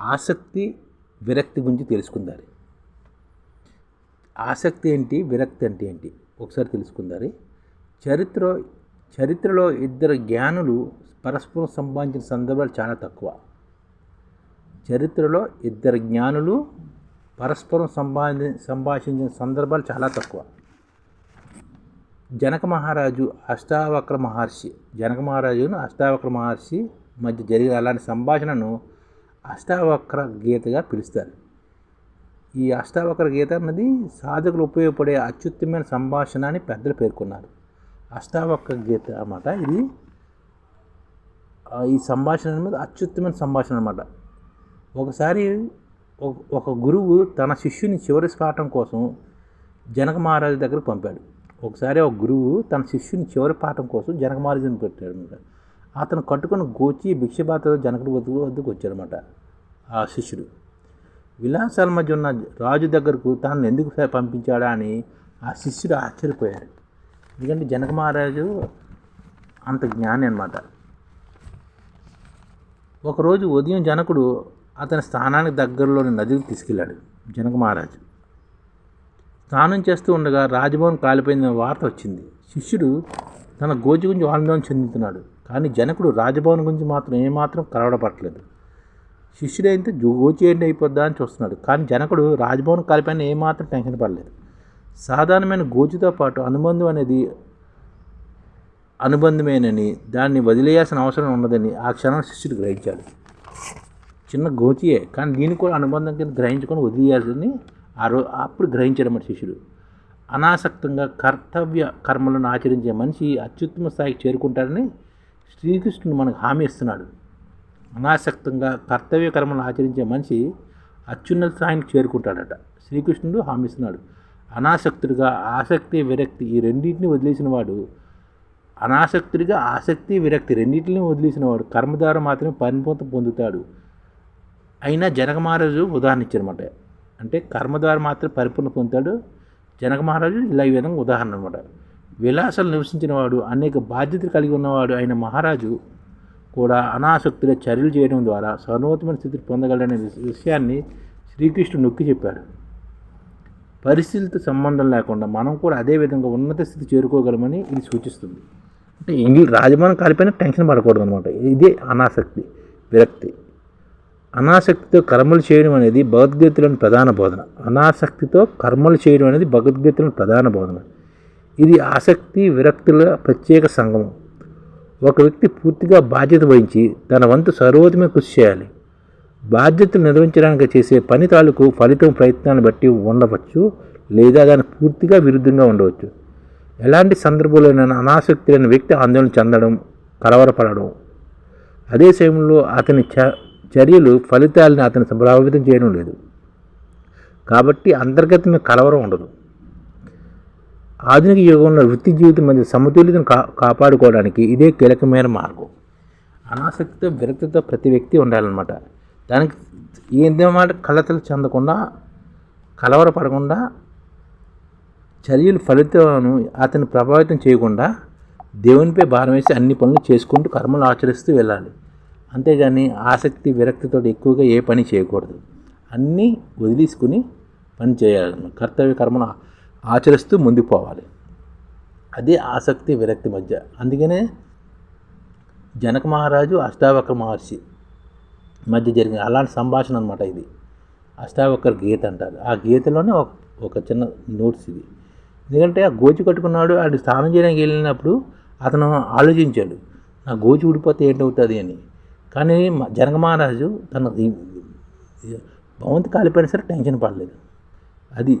ఆసక్తి విరక్తి గురించి తెలుసుకుందారు. ఆసక్తి ఏంటి విరక్తి అంటే ఏంటి? ఒకసారి తెలుసుకుందారు. చరిత్ర చరిత్రలో ఇద్దరు జ్ఞానులు పరస్పరం సంపాదించిన సందర్భాలు చాలా తక్కువ. చరిత్రలో ఇద్దరు జ్ఞానులు పరస్పరం సంపాది సంభాషించిన సందర్భాలు చాలా తక్కువ. జనక మహారాజు అష్టావక్ర మహర్షి జనక మహారాజును అష్టావక్ర మహర్షి మధ్య జరిగిన అలాంటి సంభాషణను అష్టావక్ర గీతగా పిలుస్తారు. ఈ అష్టావక్ర గీత అన్నది సాధకులు ఉపయోగపడే అత్యుత్తమైన సంభాషణ అని పెద్దలు పేర్కొన్నారు. అష్టావక్ర గీత అన్నమాట ఇది. ఈ సంభాషణ అనేది అత్యుత్తమైన సంభాషణ అనమాట ఒకసారి ఒక- ఒక గురువు తన శిష్యుని చివరి పాఠం కోసం జనక మహారాజు దగ్గర పంపాడు. ఒకసారి ఒక గురువు తన శిష్యుని చివరి పాఠం కోసం జనక మహారాజుని పెట్టాడు అనమాట అతను కట్టుకున్న గోచి భిక్షపాత్ర జనకుడు వద్దకు వద్దకు వచ్చాడనమాట ఆ శిష్యుడు. విలాసాల మధ్య ఉన్న రాజు దగ్గరకు తాను ఎందుకు పంపించాడా అని ఆ శిష్యుడు ఆశ్చర్యపోయాడు. ఎందుకంటే జనక మహారాజు అంత జ్ఞాని అనమాట ఒకరోజు ఉదయం జనకుడు అతని స్థానానికి దగ్గరలోని నదికి తీసుకెళ్ళాడు జనక మహారాజు. స్నానం చేస్తూ ఉండగా రాజభవన్ కాలిపోయిన వార్త వచ్చింది. శిష్యుడు తన గోచి గురించి ఆందోళన చెందుతున్నాడు. కానీ జనకుడు రాజభవన్ గురించి మాత్రం ఏమాత్రం కలవడపట్లేదు శిష్యుడైతే జో- అయిపోద్దా అని చూస్తున్నాడు. కానీ జనకుడు రాజభవన్ కలిపైన ఏమాత్రం టెన్షన్ పడలేదు. సాధారణమైన గోచితో పాటు అనుబంధం అనేది అనుబంధమేనని దాన్ని వదిలేయాల్సిన అవసరం ఉన్నదని ఆ క్షణం శిష్యుడు గ్రహించాడు. చిన్న గోచియే కానీ దీన్ని కూడా అనుబంధం కింద గ్రహించుకొని వదిలేయాల్సింది ఆ రో అప్పుడు గ్రహించాడు శిష్యుడు. అనాసక్తంగా కర్తవ్య కర్మలను ఆచరించే మనిషి అత్యుత్తమ స్థాయికి చేరుకుంటాడని శ్రీకృష్ణుడు మనకు హామీ ఇస్తున్నాడు. అనాసక్తంగా కర్తవ్య కర్మలు ఆచరించే మనిషి అత్యున్నత స్థాయికి చేరుకుంటాడట. శ్రీకృష్ణుడు హామీ ఇస్తున్నాడు. అనాసక్తుడిగా ఆసక్తి విరక్తి ఈ రెండింటిని వదిలేసిన వాడు అనాసక్తుడిగా ఆసక్తి విరక్తి రెండింటిని వదిలేసిన వాడు కర్మ ద్వారా మాత్రమే పరిపూర్ణత పొందుతాడు. అయినా జనక మహారాజు ఉదాహరణ ఇచ్చారనమాట అంటే కర్మ ద్వారా మాత్రమే పరిపూర్ణ పొందుతాడు. జనక మహారాజు ఇలా ఈ విధంగా ఉదాహరణ అనమాట విలాసాలు నివసించిన వాడు అనేక బాధ్యతలు కలిగి ఉన్నవాడు అయిన మహారాజు కూడా అనాసక్తిగా చర్యలు చేయడం ద్వారా సర్వోత్తమైన స్థితిని పొందగలడనే విషయాన్ని శ్రీకృష్ణుడు నొక్కి చెప్పాడు. పరిస్థితులతో సంబంధం లేకుండా మనం కూడా అదే విధంగా ఉన్నత స్థితి చేరుకోగలమని ఇది సూచిస్తుంది. అంటే ఇంగ్లీ రాజభవనం కాలిపోయినా టెన్షన్ పడకూడదు అనమాట ఇదే అనాసక్తి విరక్తి. అనాసక్తితో కర్మలు చేయడం అనేది భగవద్గీతలోని ప్రధాన బోధన. అనాసక్తితో కర్మలు చేయడం అనేది భగవద్గీతలోని ప్రధాన బోధన. ఇది ఆసక్తి విరక్తుల ప్రత్యేక సంగమం ఒక వ్యక్తి పూర్తిగా బాధ్యత వహించి తన వంతు సర్వోత్తమే కృషి చేయాలి. బాధ్యతలు నిర్వహించడానికి చేసే పని తాలూకు ఫలితం ప్రయత్నాన్ని బట్టి ఉండవచ్చు లేదా దానికి పూర్తిగా విరుద్ధంగా ఉండవచ్చు. ఎలాంటి సందర్భంలోనైనా అనాసక్తి లేని వ్యక్తి ఆందోళన చెందడం కలవరపడడం. అదే సమయంలో అతని చ చర్యలు ఫలితాలను అతను ప్రభావితం చేయడం లేదు. కాబట్టి అంతర్గతమే కలవరం ఉండదు. ఆధునిక యుగంలో వృత్తి జీవితం మధ్య సమతుల్యతను కా కాపాడుకోవడానికి ఇదే కీలకమైన మార్గం. అనాసక్తితో విరక్తితో ప్రతి వ్యక్తి ఉండాలన్నమాట. దానికి ఏంటన్నమాట కలతలు చెందకుండా కలవరపడకుండా చర్యలు ఫలితాలను అతన్ని ప్రభావితం చేయకుండా దేవునిపై భారం వేసి అన్ని పనులు చేసుకుంటూ కర్మలు ఆచరిస్తూ వెళ్ళాలి. అంతేగాని ఆసక్తి విరక్తితో ఎక్కువగా ఏ పని చేయకూడదు. అన్నీ వదిలేసుకుని పని చేయాలి. కర్తవ్య కర్మను ఆచరిస్తూ ముందుకు పోవాలి అదే ఆసక్తి విరక్తి మధ్య. అందుకనే జనక మహారాజు అష్టావక్ర మహర్షి మధ్య జరిగిన అలాంటి సంభాషణ అనమాట ఇది. అష్టావక్ర గీత అంటారు. ఆ గీతలోనే ఒక ఒక చిన్న నోట్స్ ఇది. ఎందుకంటే ఆ గోచి కట్టుకున్నాడు ఆడు స్నానం చేయడానికి వెళ్ళినప్పుడు అతను ఆలోచించాడు నా గోచి ఊడిపోతే ఏంటవుతుంది అని. కానీ మ- జనక మహారాజు తన భవంతి కాలిపోయినా సరే టెన్షన్ పడలేదు. అది